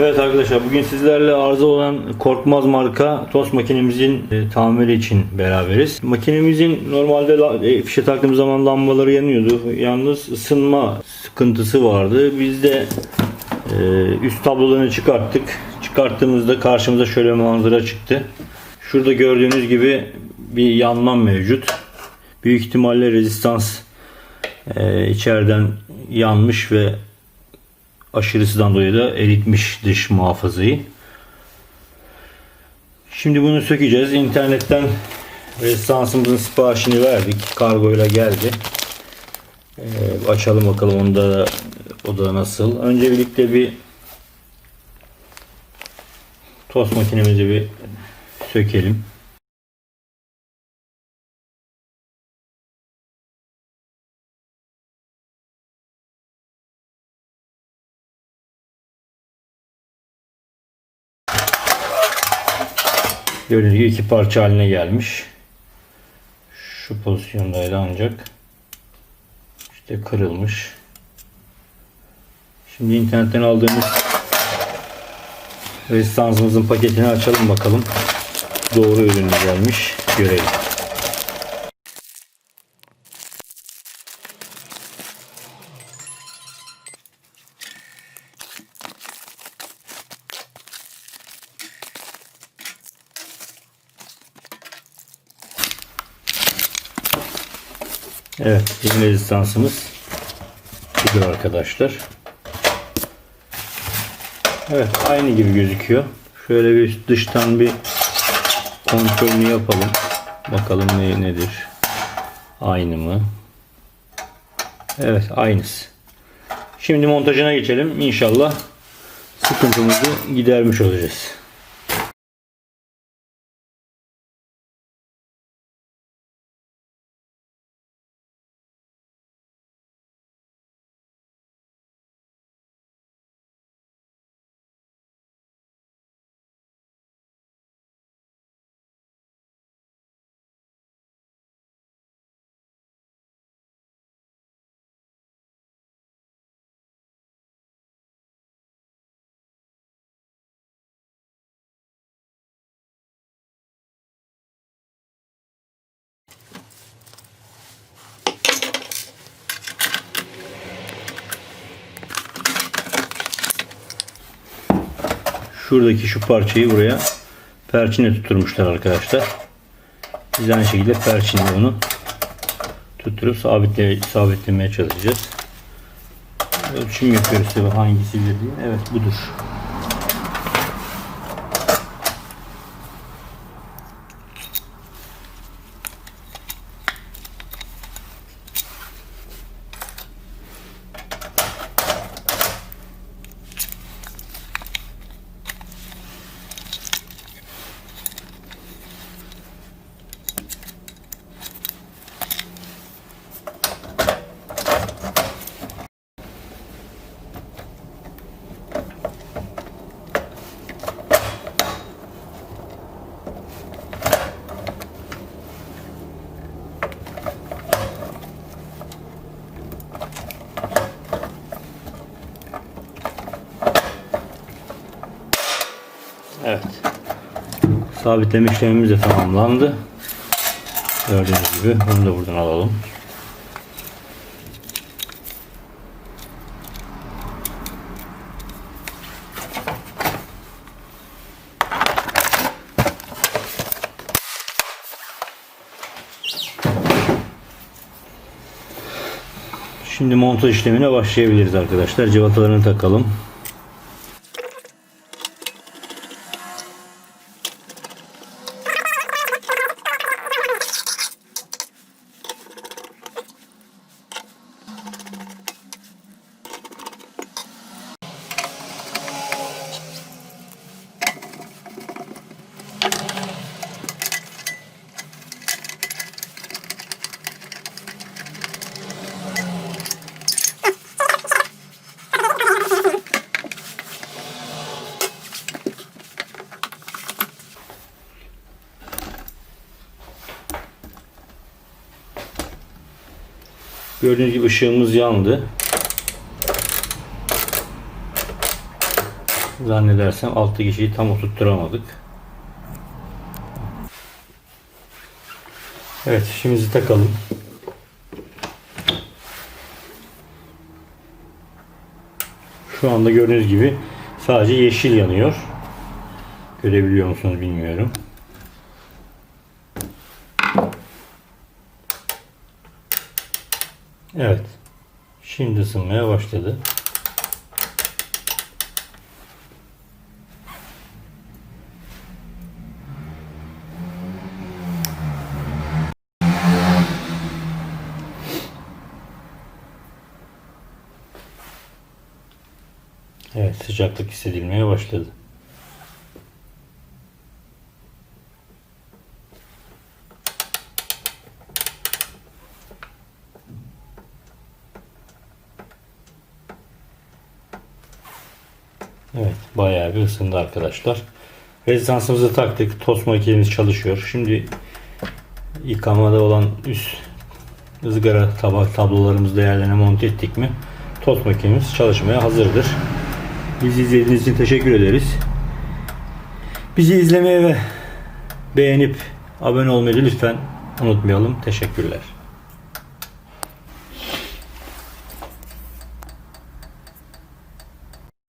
Evet arkadaşlar bugün sizlerle arıza olan Korkmaz marka tost makinemizin e, tamiri için beraberiz. Makinemizin normalde e, fişe taktığımız zaman lambaları yanıyordu. Yalnız ısınma sıkıntısı vardı. Biz de e, üst tablolarını çıkarttık. Çıkarttığımızda karşımıza şöyle manzara çıktı. Şurada gördüğünüz gibi bir yanma mevcut. Büyük ihtimalle rezistans içeriden yanmış ve aşırısından dolayı da eritmiş dış muhafazayı. Şimdi bunu sökeceğiz. İnternetten rezistansımızın siparişini verdik. Kargoyla geldi. Ee, açalım bakalım onda da, o da nasıl. Önce birlikte bir tost makinemizi bir sökelim. Gördüğünüz gibi iki parça haline gelmiş. Şu pozisyondaydı ancak işte kırılmış. Şimdi internetten aldığımız rezistansımızın paketini açalım bakalım. Doğru ürün mü gelmiş görelim. Evet, bizim rezistansımız budur arkadaşlar. Evet, aynı gibi gözüküyor. Şöyle bir dıştan bir kontrolünü yapalım. Bakalım ne nedir? Aynı mı? Evet, aynısı. Şimdi montajına geçelim. İnşallah sıkıntımızı gidermiş olacağız. Şuradaki şu parçayı buraya perçinle tutturmuşlar arkadaşlar. Biz aynı şekilde perçinle onu tutturup sabitle, sabitlemeye çalışacağız. Ölçüm yapıyoruz tabi hangisidir diye. Evet budur. Evet. Sabitleme işlemimiz de tamamlandı. Gördüğünüz gibi bunu da buradan alalım. Şimdi montaj işlemine başlayabiliriz arkadaşlar. Civatalarını takalım. Gördüğünüz gibi ışığımız yandı. Zannedersem alttaki şeyi tam oturtturamadık. Evet işimizi takalım. Şu anda gördüğünüz gibi sadece yeşil yanıyor. Görebiliyor musunuz bilmiyorum. Evet. Şimdi ısınmaya başladı. Evet sıcaklık hissedilmeye başladı. Evet bayağı bir ısındı arkadaşlar. Rezistansımızı taktık. Tost makinemiz çalışıyor. Şimdi yıkamada olan üst ızgara tabak tablolarımızı yerlerine monte ettik mi tost makinemiz çalışmaya hazırdır. Bizi izlediğiniz için teşekkür ederiz. Bizi izlemeye ve beğenip abone olmayı lütfen unutmayalım. Teşekkürler.